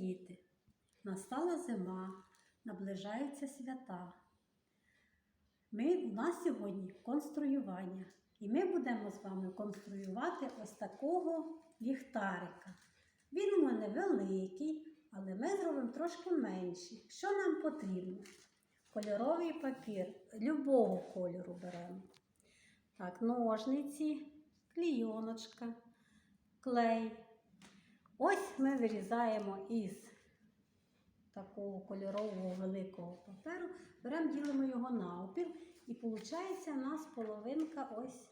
діти, настала зима, наближаються свята. Ми, у нас сьогодні конструювання, і ми будемо з вами конструювати ось такого ліхтарика. Він у мене великий, але ми зробимо трошки менший. Що нам потрібно? Кольоровий папір любого кольору беремо. Так, ножниці, клійоночка, клей. Ось ми вирізаємо із такого кольорового великого паперу, беремо, ділимо його навпіл, і виходить у нас половинка ось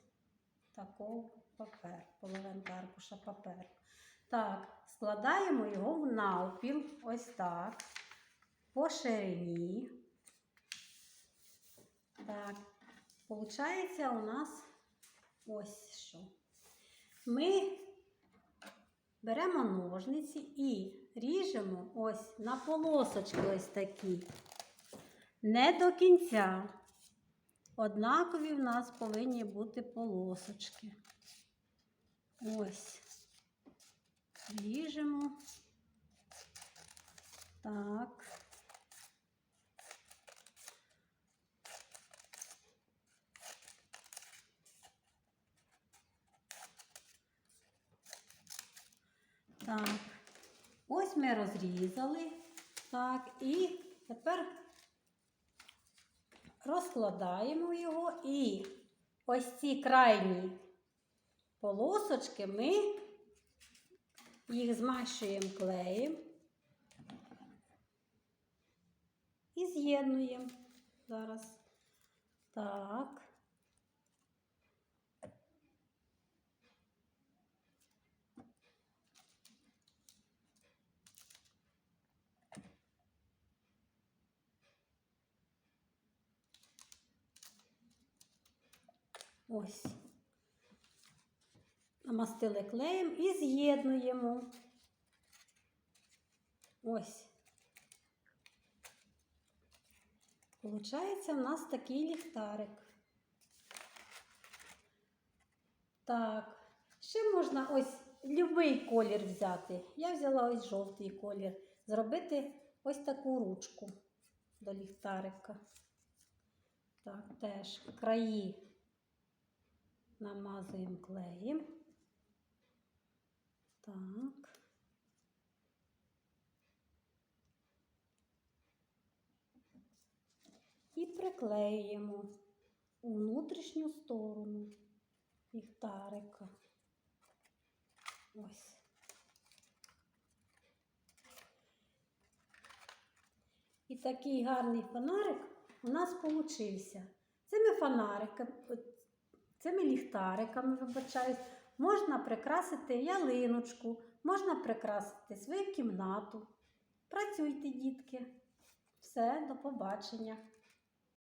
такого паперу, половинка аркуша паперу. Так, складаємо його в навпіл, ось так, по ширині. Так, виходить у нас ось що. Ми беремо ножниці і ріжемо ось на полосочки ось такі. Не до кінця. Однакові в нас повинні бути полосочки. Ось. Ріжемо. Так. Так. Ось ми розрізали. Так, і тепер розкладаємо його і ось ці крайні полосочки ми їх змащуємо клеєм і з'єднуємо зараз. Так. Ось. Намастили клеєм і з'єднуємо. Ось. Получається у нас такий ліхтарик. Так, ще можна ось будь-який колір взяти. Я взяла ось жовтий колір. Зробити ось таку ручку до ліхтарика. Так, теж краї намазуємо клеєм. Так. І приклеюємо у внутрішню сторону ліхтарика. Ось. І такий гарний фонарик у нас получився. Цими фонариками, цими ліхтариками, вибачаюсь, можна прикрасити ялиночку, можна прикрасити свою кімнату. Працюйте, дітки. Все, до побачення.